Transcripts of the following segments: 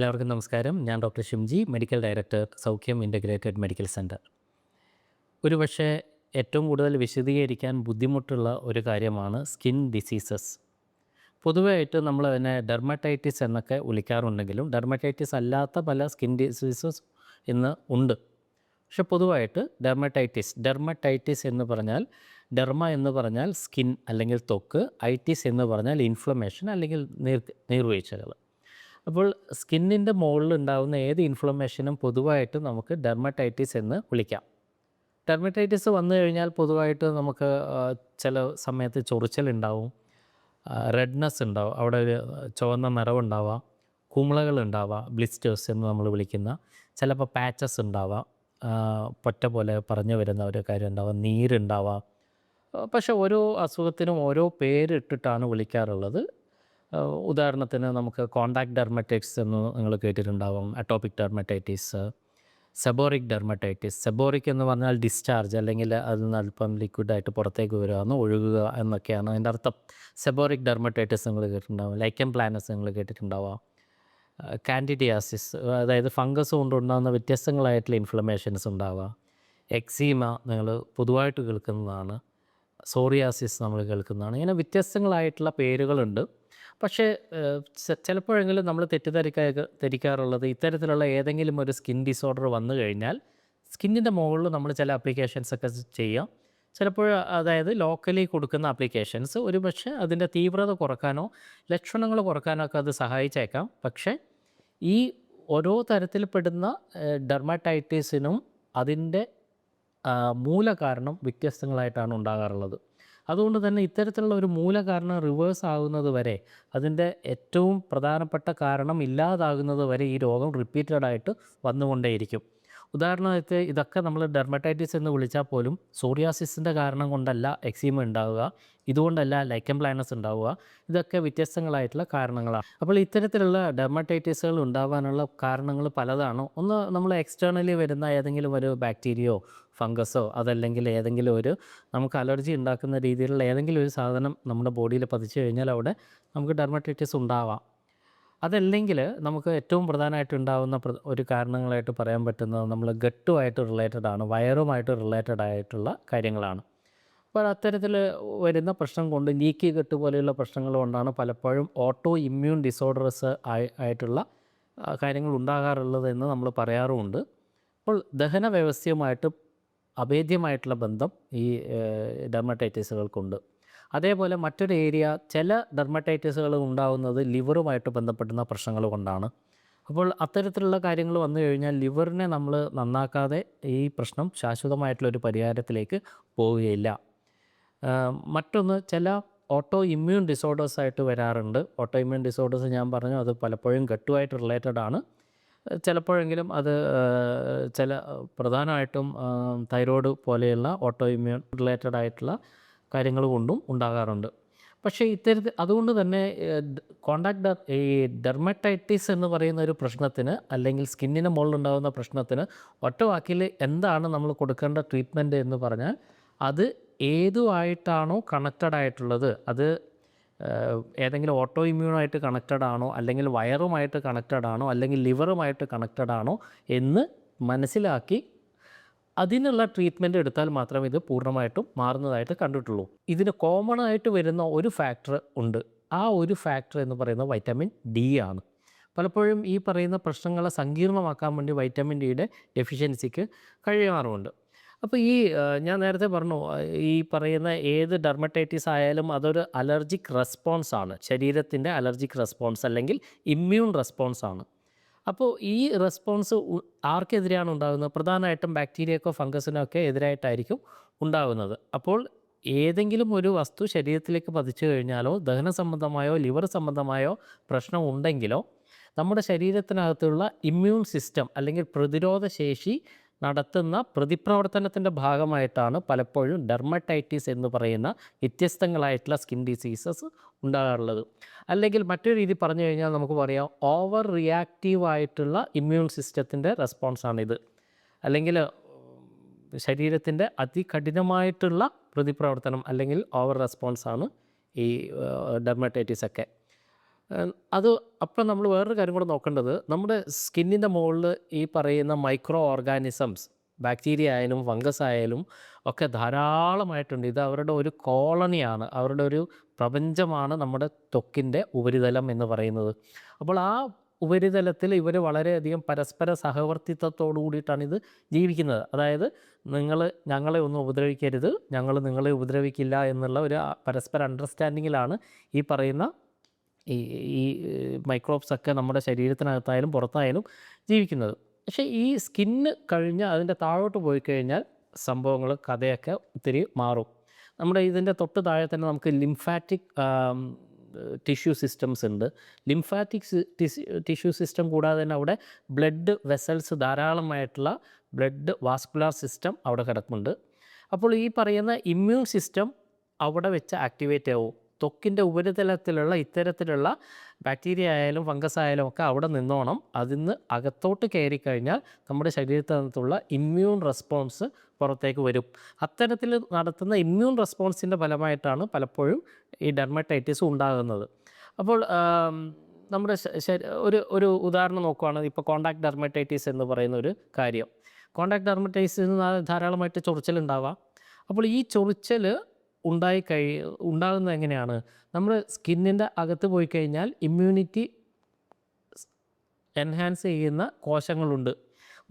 എല്ലാവർക്കും നമസ്കാരം. ഞാൻ doctor Shimji medical director Saukhyam integrated medical centre ഒരുപക്ഷെ ഏറ്റവും കൂടുതൽ വിശദീകരിക്കാൻ ബുദ്ധിമുട്ടുള്ള ഒരു കാര്യമാണ് സ്കിൻ ഡിസീസസ്. പൊതുവായിട്ട് നമ്മൾ അതിനെ ഡെർമറ്റൈറ്റിസ് എന്നൊക്കെ വിളിക്കാറുണ്ടെങ്കിലും ഡെർമറ്റൈറ്റിസ് അല്ലാത്ത പല സ്കിൻ ഡിസീസസ് ഇന്ന് ഉണ്ട്. പക്ഷെ പൊതുവായിട്ട് ഡെർമറ്റൈറ്റിസ് ഡെർമറ്റൈറ്റിസ് എന്ന് പറഞ്ഞാൽ ഡെർമ എന്ന് പറഞ്ഞാൽ സ്കിൻ അല്ലെങ്കിൽ തൊക്ക് ഐറ്റിസ് എന്ന് പറഞ്ഞാൽ ഇൻഫ്ലമേഷൻ അല്ലെങ്കിൽ നീർ നീർവീഴ്ചകൾ. അപ്പോൾ സ്കിന്നിന്റെ മുകളിൽ ഉണ്ടാകുന്ന ഏത് ഇൻഫ്ലമേഷനും പൊതുവായിട്ട് നമുക്ക് ഡെർമറ്റൈറ്റിസ് എന്ന് വിളിക്കാം. ഡെർമറ്റൈറ്റിസ് വന്നു കഴിഞ്ഞാൽ പൊതുവായിട്ട് നമുക്ക് ചില സമയത്ത് ചൊറിച്ചലുണ്ടാവും റെഡ്നെസ് ഉണ്ടാവും അവിടെ ഒരു ചുവന്ന നിറവുണ്ടാവാം കുമിളകൾ ഉണ്ടാവാം ബ്ലിസ്റ്റേഴ്സ് എന്ന് നമ്മൾ വിളിക്കുന്ന ചിലപ്പോൾ പാച്ചസ് ഉണ്ടാവാം പൊറ്റ പോലെ പറഞ്ഞു വരുന്ന ഒരു കാര്യം ഉണ്ടാവാം നീരുണ്ടാവാം. പക്ഷേ ഓരോ അസുഖത്തിനും ഓരോ പേരിട്ടിട്ടാണ് വിളിക്കാറുള്ളത്. ഉദാഹരണത്തിന് നമുക്ക് കോണ്ടാക്ട് ഡെർമറ്റൈറ്റിസ് എന്ന് നിങ്ങൾ കേട്ടിട്ടുണ്ടാവും atopic dermatitis seborrhoeic dermatitis seborrhoeic എന്ന് പറഞ്ഞാൽ ഡിസ്ചാർജ് അല്ലെങ്കിൽ അതിൽ നിന്ന് അല്പം ലിക്വിഡായിട്ട് പുറത്തേക്ക് വരുവാന്ന് ഒഴുകുക എന്നൊക്കെയാണ് അതിന്റെ അർത്ഥം. സെബോറിക് ഡെർമറ്റൈറ്റിസ് നിങ്ങൾ കേട്ടിട്ടുണ്ടാവും ലൈക്കൻ പ്ലാനസ് നിങ്ങൾ കേട്ടിട്ടുണ്ടാവാം. കാൻഡിഡിയാസിസ് അതായത് ഫംഗസ് കൊണ്ടുണ്ടാകുന്ന വ്യത്യസ്തങ്ങളായിട്ടുള്ള ഇൻഫ്ലമേഷൻസ് ഉണ്ടാവുക. എക്സീമ നിങ്ങൾ പൊതുവായിട്ട് കേൾക്കുന്നതാണ്. സോറിയാസിസ് നമ്മൾ കേൾക്കുന്നതാണ്. ഇങ്ങനെ വ്യത്യസ്തങ്ങളായിട്ടുള്ള പേരുകളുണ്ട്. പക്ഷേ ചിലപ്പോഴെങ്കിലും നമ്മൾ തെറ്റിദ്ധരിക്കാ ധരിക്കാറുള്ളത് ഇത്തരത്തിലുള്ള ഏതെങ്കിലും ഒരു സ്കിൻ ഡിസോർഡർ വന്നു കഴിഞ്ഞാൽ സ്കിന്നിന്റെ മുകളിൽ നമ്മൾ ചില ആപ്ലിക്കേഷൻസ് ഒക്കെ ചെയ്യാം. ചിലപ്പോൾ അതായത് ലോക്കലി കൊടുക്കുന്ന ആപ്ലിക്കേഷൻസ് ഒരു പക്ഷേ അതിന്റെ തീവ്രത കുറക്കാനോ ലക്ഷണങ്ങൾ കുറക്കാനോ ഒക്കെ അത് സഹായിച്ചേക്കാം. പക്ഷേ ഈ ഓരോ തരത്തിൽപ്പെടുന്ന ഡെർമറ്റൈറ്റിസിനും അതിന്റെ മൂല മൂലകാരണം വ്യത്യസ്തങ്ങളായിട്ടാണ് ഉണ്ടാകാറുള്ളത്. അതുകൊണ്ട് തന്നെ ഇത്തരത്തിലുള്ള ഒരു മൂലകാരണം റിവേഴ്സ് ആകുന്നത് വരെ അതിന്റെ ഏറ്റവും പ്രധാനപ്പെട്ട കാരണം ഇല്ലാതാകുന്നത് വരെ ഈ രോഗം റിപ്പീറ്റഡായിട്ട് വന്നുകൊണ്ടേയിരിക്കും. ഉദാഹരണമായിട്ട് ഇതൊക്കെ നമ്മൾ ഡെർമറ്റൈറ്റിസ് എന്ന് വിളിച്ചാൽ പോലും സോറിയാസിസിന്റെ കാരണം കൊണ്ടല്ല എക്സീമ ഉണ്ടാവുക. ഇതുകൊണ്ടല്ല ലൈക്കൻ പ്ലാനസ് ഉണ്ടാവുക. ഇതൊക്കെ വ്യത്യസ്തങ്ങളായിട്ടുള്ള കാരണങ്ങളാണ്. അപ്പോൾ ഇത്തരത്തിലുള്ള ഡെർമറ്റൈറ്റിസുകൾ ഉണ്ടാവാനുള്ള കാരണങ്ങൾ പലതാണ്. ഒന്ന് നമ്മൾ എക്സ്റ്റേണലി വരുന്ന ഏതെങ്കിലും ഒരു ബാക്ടീരിയയോ ഫംഗസോ അതല്ലെങ്കിൽ ഏതെങ്കിലും ഒരു നമുക്ക് അലർജി ഉണ്ടാക്കുന്ന രീതിയിലുള്ള ഏതെങ്കിലും ഒരു സാധനം നമ്മുടെ ബോഡിയിൽ പതിച്ചു കഴിഞ്ഞാൽ അവിടെ നമുക്ക് ഡെർമറ്റൈറ്റിസ് ഉണ്ടാവാം. അതല്ലെങ്കിൽ നമുക്ക് ഏറ്റവും പ്രധാനമായിട്ട് ഉണ്ടാകുന്ന പ്ര- ഒരു കാരണങ്ങളായിട്ട് പറയാൻ പറ്റുന്നത് നമ്മൾ ഗട്ടുമായിട്ട് റിലേറ്റഡ് ആണ് വയറുമായിട്ട് റിലേറ്റഡ് ആയിട്ടുള്ള കാര്യങ്ങളാണ്. അപ്പോൾ അത്തരത്തിൽ വരുന്ന പ്രശ്നം കൊണ്ട് ലീക്കി ഗട്ട് പോലെയുള്ള പ്രശ്നങ്ങൾ കൊണ്ടാണ് പലപ്പോഴും ഓട്ടോ ഇമ്മ്യൂൺ ഡിസോർഡേഴ്സ് ആയി ആയിട്ടുള്ള കാര്യങ്ങൾ ഉണ്ടാകാറുള്ളത് എന്ന് നമ്മൾ പറയാറുമുണ്ട്. അപ്പോൾ ദഹന വ്യവസ്ഥയുമായിട്ട് അഭേദ്യമായിട്ടുള്ള ബന്ധം ഈ ഡെർമറ്റൈറ്റിസുകൾക്കുണ്ട് അതേപോലെ മറ്റൊരു ഏരിയ ചില ഡെർമറ്റൈറ്റിസുകൾ ഉണ്ടാകുന്നത് ലിവറുമായിട്ട് ബന്ധപ്പെടുന്ന പ്രശ്നങ്ങൾ കൊണ്ടാണ്. അപ്പോൾ അത്തരത്തിലുള്ള കാര്യങ്ങൾ വന്നു കഴിഞ്ഞാൽ ലിവറിനെ നമ്മൾ നന്നാക്കാതെ ഈ പ്രശ്നം ശാശ്വതമായിട്ടുള്ള ഒരു പരിഹാരത്തിലേക്ക് പോവുകയില്ല. മറ്റൊന്ന് ചില ഓട്ടോ ഇമ്മ്യൂൺ ഡിസോർഡേഴ്സ് ആയിട്ട് വരാറുണ്ട്. ഓട്ടോ ഇമ്മ്യൂൺ ഡിസോർഡേഴ്സ് ഞാൻ പറഞ്ഞു അത് പലപ്പോഴും ഗട്ടുമായിട്ട് റിലേറ്റഡ് ആണ്. ചിലപ്പോഴെങ്കിലും അത് ചില പ്രധാനമായിട്ടും തൈറോയ്ഡ് പോലെയുള്ള ഓട്ടോ ഇമ്മ്യൂൺ റിലേറ്റഡ് ആയിട്ടുള്ള കാര്യങ്ങൾ കൊണ്ടും ഉണ്ടാകാറുണ്ട്. പക്ഷേ ഇത്തരത്തിൽ അതുകൊണ്ട് തന്നെ കോണ്ടാക്ട് ഈ ഡെർമറ്റൈറ്റിസ് എന്ന് പറയുന്ന ഒരു പ്രശ്നത്തിന് അല്ലെങ്കിൽ സ്കിന്നിന് മുകളിലുണ്ടാകുന്ന പ്രശ്നത്തിന് ഒറ്റ വാക്കിൽ എന്താണ് നമ്മൾ കൊടുക്കേണ്ട ട്രീറ്റ്മെന്റ് എന്ന് പറഞ്ഞാൽ അത് ഏതുമായിട്ടാണോ കണക്റ്റഡ് ആയിട്ടുള്ളത്. അത് ഏതെങ്കിലും ഓട്ടോ ഇമ്മ്യൂണായിട്ട് കണക്റ്റഡ് ആണോ അല്ലെങ്കിൽ വയറുമായിട്ട് കണക്റ്റഡ് ആണോ അല്ലെങ്കിൽ ലിവറുമായിട്ട് കണക്റ്റഡ് ആണോ എന്ന് മനസ്സിലാക്കി അതിനുള്ള ട്രീറ്റ്മെന്റ് എടുത്താൽ മാത്രമേ ഇത് പൂർണമായിട്ടും മാറുന്നതായിട്ട് കണ്ടിട്ടുള്ളൂ. ഇതിന് കോമൺ ആയിട്ട് വരുന്ന ഒരു ഫാക്ടർ ഉണ്ട്. ആ ഒരു ഫാക്ടർ എന്ന് പറയുന്നത് വൈറ്റമിൻ ഡി ആണ്. പലപ്പോഴും ഈ പറയുന്ന പ്രശ്നങ്ങളെ സങ്കീർണമാക്കാൻ വേണ്ടി വൈറ്റമിൻ ഡിയുടെ ഡെഫിഷ്യൻസിക്ക് കഴിയാറുമുണ്ട്. അപ്പോൾ ഈ ഞാൻ നേരത്തെ പറഞ്ഞു ഈ പറയുന്ന ഏത് ഡെർമറ്റൈറ്റിസ് ആയാലും അതൊരു അലർജിക് റെസ്പോൺസ് ആണ്. ശരീരത്തിന്റെ അലർജിക് റെസ്പോൺസ് അല്ലെങ്കിൽ ഇമ്മ്യൂൺ റെസ്പോൺസ് ആണ്. അപ്പോൾ ഈ റെസ്പോൺസ് ആർക്കെതിരെയാണ് ഉണ്ടാകുന്നത്? പ്രധാനമായിട്ടും ബാക്ടീരിയക്കോ ഫംഗസിനോ ഒക്കെ എതിരായിട്ടായിരിക്കും ഉണ്ടാകുന്നത്. അപ്പോൾ ഏതെങ്കിലും ഒരു വസ്തു ശരീരത്തിലേക്ക് പതിച്ചു കഴിഞ്ഞാലോ ദഹന സംബന്ധമായോ ലിവർ സംബന്ധമായോ പ്രശ്നം ഉണ്ടെങ്കിലോ നമ്മുടെ ശരീരത്തിനകത്തുള്ള ഇമ്മ്യൂൺ സിസ്റ്റം അല്ലെങ്കിൽ പ്രതിരോധ ശേഷി നടത്തുന്ന പ്രതിപ്രവർത്തനത്തിന്റെ ഭാഗമായിട്ടാണ് പലപ്പോഴും ഡെർമറ്റൈറ്റിസ് എന്ന് പറയുന്ന വ്യത്യസ്തങ്ങളായിട്ടുള്ള സ്കിൻ ഡിസീസസ് ഉണ്ടാകാറുള്ളത്. അല്ലെങ്കിൽ മറ്റൊരു രീതി പറഞ്ഞു കഴിഞ്ഞാൽ നമുക്ക് പറയാം ഓവർ റിയാക്റ്റീവ് ആയിട്ടുള്ള ഇമ്മ്യൂൺ സിസ്റ്റത്തിന്റെ റെസ്പോൺസാണിത് അല്ലെങ്കിൽ ശരീരത്തിന്റെ അതികഠിനമായിട്ടുള്ള പ്രതിപ്രവർത്തനം അല്ലെങ്കിൽ ഓവർ റെസ്പോൺസാണ് ഈ ഡെർമറ്റൈറ്റിസ് ഒക്കെ. അത് അപ്പം നമ്മൾ വേറൊരു കാര്യം കൂടെ നോക്കേണ്ടത് നമ്മുടെ സ്കിന്നിന്റെ മുകളിൽ ഈ പറയുന്ന മൈക്രോ ഓർഗാനിസംസ് ബാക്ടീരിയ ആയാലും ഫംഗസ് ആയാലും ഒക്കെ ധാരാളമായിട്ടുണ്ട് ഇത് അവരുടെ ഒരു കോളനിയാണ് അവരുടെ ഒരു പ്രപഞ്ചമാണ് നമ്മുടെ ത്വക്കിന്റെ ഉപരിതലം എന്ന് പറയുന്നത് അപ്പോൾ ആ ഉപരിതലത്തിൽ ഇവർ വളരെയധികം പരസ്പര സഹവർത്തിത്വത്തോടു കൂടിയിട്ടാണ് ഇത് ജീവിക്കുന്നത് അതായത് നിങ്ങൾ ഞങ്ങളെ ഒന്നും ഉപദ്രവിക്കരുത് ഞങ്ങൾ നിങ്ങളെ ഉപദ്രവിക്കില്ല എന്നുള്ള ഒരു പരസ്പര അണ്ടർസ്റ്റാൻഡിങ്ങിലാണ് ഈ പറയുന്ന ഈ ഈ മൈക്രോബ്സ് ഒക്കെ നമ്മുടെ ശരീരത്തിനകത്തായാലും പുറത്തായാലും ജീവിക്കുന്നത് പക്ഷേ ഈ സ്കിന്ന് കഴിഞ്ഞ് അതിന്റെ താഴോട്ട് പോയി കഴിഞ്ഞാൽ സംഭവങ്ങൾ കഥയൊക്കെ ഒത്തിരി മാറും. നമ്മുടെ ഇതിന്റെ തൊട്ട് താഴെ തന്നെ നമുക്ക് ലിംഫാറ്റിക് ടിഷ്യൂ സിസ്റ്റംസ് ഉണ്ട്. ലിംഫാറ്റിക് ടിഷ്യൂ സിസ്റ്റം കൂടാതെ തന്നെ അവിടെ ബ്ലഡ് വെസൽസ് ധാരാളമായിട്ടുള്ള ബ്ലഡ് വാസ്കുലാർ സിസ്റ്റം അവിടെ കിടക്കുന്നുണ്ട് അപ്പോൾ ഈ പറയുന്ന ഇമ്മ്യൂൺ സിസ്റ്റം അവിടെ വെച്ച് ആക്ടിവേറ്റ് ആവും. ത്വക്കിന്റെ ഉപരിതലത്തിലുള്ള ഇത്തരത്തിലുള്ള ബാക്ടീരിയ ആയാലും ഫംഗസ് ആയാലും ഒക്കെ അവിടെ നിന്നോണം. അതിന്ന് അകത്തോട്ട് കയറി കഴിഞ്ഞാൽ നമ്മുടെ ശരീരത്തിനകത്തുള്ള ഇമ്മ്യൂൺ റെസ്പോൺസ് പുറത്തേക്ക് വരും. അത്തരത്തിൽ നടത്തുന്ന ഇമ്മ്യൂൺ റെസ്പോൺസിന്റെ ഫലമായിട്ടാണ് പലപ്പോഴും ഈ ഡെർമറ്റൈറ്റിസ് ഉണ്ടാകുന്നത്. അപ്പോൾ നമ്മുടെ ഒരു ഒരു ഉദാഹരണം നോക്കുവാണെങ്കിൽ ഇപ്പോൾ കോണ്ടാക്ട് ഡെർമറ്റൈറ്റിസ് എന്ന് പറയുന്ന ഒരു കാര്യം. കോണ്ടാക്ട് ഡെർമറ്റൈറ്റിസിന് ധാരാളമായിട്ട് ചൊറിച്ചിലുണ്ടാവാം അപ്പോൾ ഈ ചൊറിച്ചൽ ഉണ്ടായി കഴി ഉണ്ടാകുന്നത് എങ്ങനെയാണ്? നമ്മൾ സ്കിന്നിന്റെ അകത്ത് പോയി കഴിഞ്ഞാൽ ഇമ്മ്യൂണിറ്റി എൻഹാൻസ് ചെയ്യുന്ന കോശങ്ങളുണ്ട്.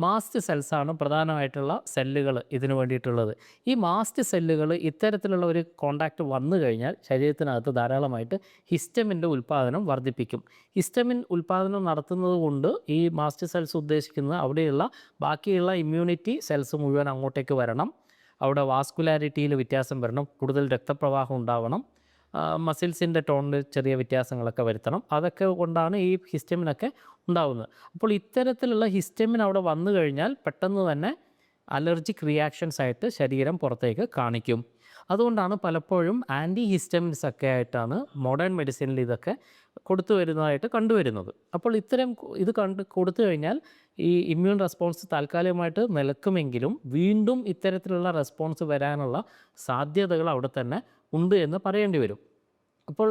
മാസ്റ്റ് സെൽസാണ് പ്രധാനമായിട്ടുള്ള സെല്ലുകൾ ഇതിനു വേണ്ടിയിട്ടുള്ളത്. ഈ മാസ്റ്റ് സെല്ലുകൾ ഇത്തരത്തിലുള്ള ഒരു കോണ്ടാക്റ്റ് വന്നു കഴിഞ്ഞാൽ ശരീരത്തിനകത്ത് ധാരാളമായിട്ട് ഹിസ്റ്റമിന്റെ ഉൽപ്പാദനം വർദ്ധിപ്പിക്കും. ഹിസ്റ്റമിൻ ഉൽപ്പാദനം നടത്തുന്നത് കൊണ്ട് ഈ മാസ്റ്റ് സെൽസ് ഉദ്ദേശിക്കുന്നത് അവിടെയുള്ള ബാക്കിയുള്ള ഇമ്മ്യൂണിറ്റി സെൽസ് മുഴുവൻ അങ്ങോട്ടേക്ക് വരണം. അവിടെ വാസ്കുലാരിറ്റിയിൽ വ്യത്യാസം വരണം കൂടുതൽ രക്തപ്രവാഹം ഉണ്ടാവണം മസിൽസിന്റെ ടോണിൽ ചെറിയ വ്യത്യാസങ്ങളൊക്കെ വരുത്തണം. അതൊക്കെ കൊണ്ടാണ് ഈ ഹിസ്റ്റമിനൊക്കെ ഉണ്ടാകുന്നത് അപ്പോൾ ഇത്തരത്തിലുള്ള ഹിസ്റ്റമിൻ അവിടെ വന്നു കഴിഞ്ഞാൽ പെട്ടെന്ന് തന്നെ അലർജിക് റിയാക്ഷൻസ് ആയിട്ട് ശരീരം പുറത്തേക്ക് കാണിക്കും. അതുകൊണ്ടാണ് പലപ്പോഴും ആന്റി ഹിസ്റ്റമിൻസ് ഒക്കെ ആയിട്ടാണ് മോഡേൺ മെഡിസിനിൽ ഇതൊക്കെ കൊടുത്തു വരുന്നതായിട്ട് കണ്ടുവരുന്നത്. അപ്പോൾ ഇത്തരം ഇത് കണ്ട് കൊടുത്തു കഴിഞ്ഞാൽ ഈ ഇമ്മ്യൂൺ റെസ്പോൺസ് താൽക്കാലികമായിട്ട് നിലക്കുമെങ്കിലും വീണ്ടും ഇത്തരത്തിലുള്ള റെസ്പോൺസ് വരാനുള്ള സാധ്യതകൾ അവിടെ തന്നെ ഉണ്ട് എന്ന് പറയേണ്ടി വരും. അപ്പോൾ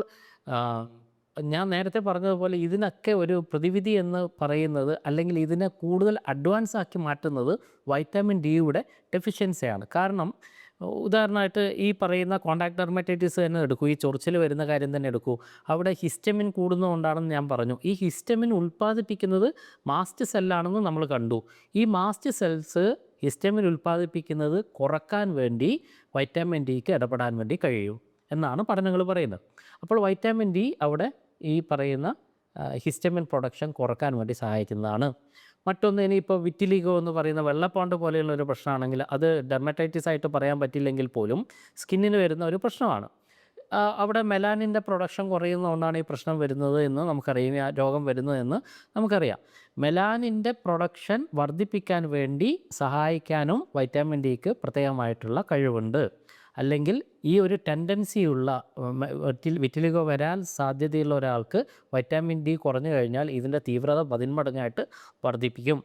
ഞാൻ നേരത്തെ പറഞ്ഞതുപോലെ ഇതിനൊക്കെ ഒരു പ്രതിവിധി എന്ന് പറയുന്നത് അല്ലെങ്കിൽ ഇതിനെ കൂടുതൽ അഡ്വാൻസ് ആക്കി മാറ്റുന്നത് വൈറ്റമിൻ ഡിയുടെ ഡെഫിഷ്യൻസിയാണ് കാരണം ഉദാഹരണമായിട്ട് ഈ പറയുന്ന കോണ്ടാക്ട് ഡെർമറ്റൈറ്റിസ് തന്നെ എടുക്കൂ. ഈ ചൊറിച്ചിൽ വരുന്ന കാര്യം തന്നെ എടുക്കൂ. അവിടെ ഹിസ്റ്റമിൻ കൂടുന്നതുകൊണ്ടാണെന്ന് ഞാൻ പറഞ്ഞു. ഈ ഹിസ്റ്റമിൻ ഉൽപ്പാദിപ്പിക്കുന്നത് മാസ്റ്റ് സെല്ലാണെന്ന് നമ്മൾ കണ്ടു. ഈ മാസ്റ്റ് സെൽസ് ഹിസ്റ്റമിൻ ഉൽപ്പാദിപ്പിക്കുന്നത് കുറയ്ക്കാൻ വേണ്ടി വൈറ്റാമിൻ ഡിക്ക് ഇടപെടാൻ വേണ്ടി കഴിയും എന്നാണ് പഠനങ്ങൾ പറയുന്നത്. അപ്പോൾ വൈറ്റാമിൻ ഡി അവിടെ ഈ പറയുന്ന ഹിസ്റ്റമിൻ പ്രൊഡക്ഷൻ കുറയ്ക്കാൻ വേണ്ടി സഹായിക്കുന്നതാണ്. മറ്റൊന്ന് ഇനിയിപ്പോൾ വിറ്റിലിഗോ എന്ന് പറയുന്ന വെള്ളപ്പാണ്ട് പോലെയുള്ള ഒരു പ്രശ്നമാണെങ്കിൽ അത് ഡെർമറ്റൈറ്റിസ് ആയിട്ട് പറയാൻ പറ്റില്ലെങ്കിൽ പോലും സ്കിന്നിന് വരുന്ന ഒരു പ്രശ്നമാണ്. അവിടെ മെലാനിന്റെ പ്രൊഡക്ഷൻ കുറയുന്നതുകൊണ്ടാണ് ഈ പ്രശ്നം വരുന്നത് എന്ന് നമുക്കറിയാം. ആ രോഗം വരുന്നതെന്ന് നമുക്കറിയാം. മെലാനിന്റെ പ്രൊഡക്ഷൻ വർദ്ധിപ്പിക്കാൻ വേണ്ടി സഹായിക്കാനും വൈറ്റാമിൻ ഡിക്ക് പ്രത്യേകമായിട്ടുള്ള കഴിവുണ്ട്. അല്ലെങ്കിൽ ഈ ഒരു ടെൻഡൻസിയുള്ള വിറ്റിലിഗോ വരാൻ സാധ്യതയുള്ള ഒരാൾക്ക് വൈറ്റാമിൻ ഡി കുറഞ്ഞു കഴിഞ്ഞാൽ ഇതിന്റെ തീവ്രത പതിന്മടങ്ങായിട്ട് വർദ്ധിപ്പിക്കും.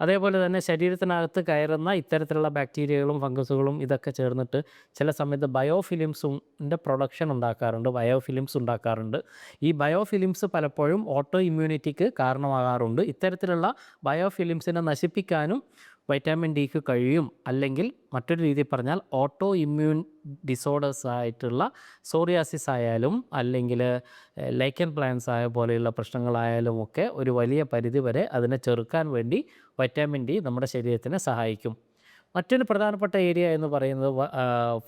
അതേപോലെ തന്നെ ശരീരത്തിനകത്ത് കയറുന്ന ഇത്തരത്തിലുള്ള ബാക്ടീരിയകളും ഫംഗസുകളും ഇതൊക്കെ ചേർന്നിട്ട് ചില സമയത്ത് ബയോഫിലിംസിന്റെ പ്രൊഡക്ഷൻ ഉണ്ടാക്കാറുണ്ട് ബയോഫിലിംസ് ഉണ്ടാക്കാറുണ്ട്. ഈ ബയോഫിലിംസ് പലപ്പോഴും ഓട്ടോ ഇമ്മ്യൂണിറ്റിക്ക് കാരണമാകാറുണ്ട്. ഇത്തരത്തിലുള്ള ബയോഫിലിംസിനെ നശിപ്പിക്കാനും വൈറ്റാമിൻ ഡിക്ക് കഴിയും അല്ലെങ്കിൽ മറ്റൊരു രീതിയിൽ പറഞ്ഞാൽ ഓട്ടോ ഇമ്മ്യൂൺ ഡിസോർഡേഴ്സ് ആയിട്ടുള്ള സോറിയാസിസ് ആയാലും അല്ലെങ്കിൽ ലൈക്കൻ പ്ലാൻസ് ആയ പോലെയുള്ള പ്രശ്നങ്ങളായാലും ഒക്കെ ഒരു വലിയ പരിധി വരെ അതിനെ ചെറുക്കാൻ വേണ്ടി വൈറ്റാമിൻ ഡി നമ്മുടെ ശരീരത്തിനെ സഹായിക്കും. മറ്റൊരു പ്രധാനപ്പെട്ട ഏരിയ എന്ന് പറയുന്നത്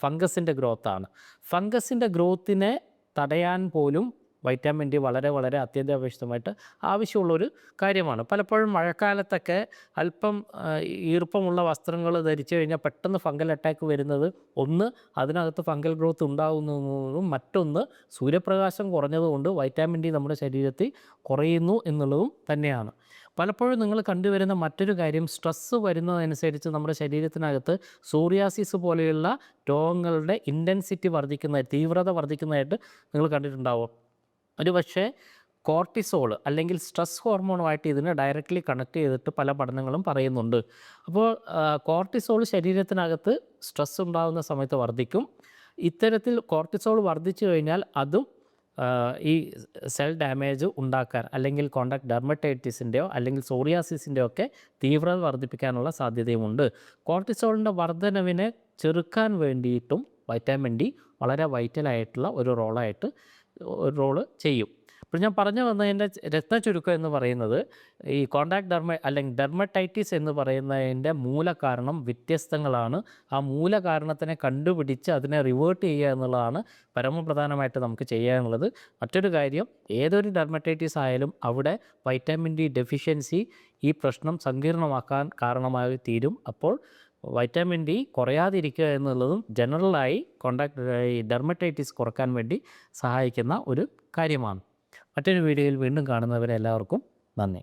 ഫംഗസിന്റെ ഗ്രോത്താണ് ഫംഗസിന്റെ ഗ്രോത്തിനെ തടയാൻ പോലും വൈറ്റാമിൻ ഡി വളരെ വളരെ അത്യന്താപേക്ഷിതമായിട്ട് ആവശ്യമുള്ളൊരു കാര്യമാണ്. പലപ്പോഴും മഴക്കാലത്തൊക്കെ അല്പം ഈർപ്പമുള്ള വസ്ത്രങ്ങൾ ധരിച്ചു കഴിഞ്ഞാൽ പെട്ടെന്ന് ഫംഗൽ അറ്റാക്ക് വരുന്നത് ഒന്ന് അതിനകത്ത് ഫംഗൽ ഗ്രോത്ത് ഉണ്ടാകുന്നതും മറ്റൊന്ന് സൂര്യപ്രകാശം കുറഞ്ഞതുകൊണ്ട് വൈറ്റാമിൻ ഡി നമ്മുടെ ശരീരത്തിൽ കുറയുന്നു എന്നുള്ളതും തന്നെയാണ്. പലപ്പോഴും നിങ്ങൾ കണ്ടുവരുന്ന മറ്റൊരു കാര്യം സ്ട്രെസ്സ് വരുന്നതനുസരിച്ച് നമ്മുടെ ശരീരത്തിനകത്ത് സൂറിയാസിസ് പോലെയുള്ള രോഗങ്ങളുടെ ഇന്റൻസിറ്റി വർദ്ധിക്കുന്ന തീവ്രത വർദ്ധിക്കുന്നതായിട്ട് നിങ്ങൾ കണ്ടിട്ടുണ്ടാവും. ഒരു പക്ഷേ കോർട്ടിസോൾ അല്ലെങ്കിൽ സ്ട്രെസ് ഹോർമോണുമായിട്ട് ഇതിനെ ഡയറക്റ്റ്ലി കണക്ട് ചെയ്തിട്ട് പല പഠനങ്ങളും പറയുന്നുണ്ട്. അപ്പോൾ കോർട്ടിസോൾ ശരീരത്തിനകത്ത് സ്ട്രെസ് ഉണ്ടാകുന്ന സമയത്ത് വർദ്ധിക്കും. ഇത്തരത്തിൽ കോർട്ടിസോൾ വർദ്ധിച്ചു കഴിഞ്ഞാൽ അതും ഈ സെൽ ഡാമേജ് ഉണ്ടാക്കാൻ അല്ലെങ്കിൽ കോണ്ടാക്ട് ഡെർമറ്റൈറ്റിസിന്റെയോ അല്ലെങ്കിൽ സോറിയാസിസിന്റെയോ ഒക്കെ തീവ്രത വർദ്ധിപ്പിക്കാനുള്ള സാധ്യതയുമുണ്ട്. കോർട്ടിസോളിന്റെ വർധനവിനെ ചെറുക്കാൻ വേണ്ടിയിട്ടും വൈറ്റാമിൻ ഡി വളരെ വൈറ്റലായിട്ടുള്ള ഒരു റോളായിട്ട് ഒരു റോൾ ചെയ്യും. ഇപ്പോൾ ഞാൻ പറഞ്ഞു വന്നതിന്റെ രത്ന ചുരുക്കം എന്ന് പറയുന്നത് ഈ കോണ്ടാക്ട് ഡെർമ അല്ലെങ്കിൽ ഡെർമറ്റൈറ്റിസ് എന്ന് പറയുന്നതിന്റെ മൂലകാരണം വ്യത്യസ്തങ്ങളാണ്. ആ മൂലകാരണത്തിനെ കണ്ടുപിടിച്ച് അതിനെ റിവേർട്ട് ചെയ്യുക എന്നുള്ളതാണ് പരമപ്രധാനമായിട്ട് നമുക്ക് ചെയ്യാനുള്ളത്. മറ്റൊരു കാര്യം ഏതൊരു ഡെർമറ്റൈറ്റിസ് ആയാലും അവിടെ വൈറ്റാമിൻ ഡി ഡെഫിഷ്യൻസി ഈ പ്രശ്നം സങ്കീർണമാക്കാൻ കാരണമായി തീരും. അപ്പോൾ വൈറ്റാമിൻ ഡി കുറയാതിരിക്കുക എന്നുള്ളതും ജനറലായി കോണ്ടാക്ട് ഈ ഡെർമറ്റൈറ്റിസ് കുറയ്ക്കാൻ വേണ്ടി സഹായിക്കുന്ന ഒരു കാര്യമാണ്. മറ്റൊരു വീഡിയോയിൽ വീണ്ടും കാണുന്നവരെ എല്ലാവർക്കും നന്ദി.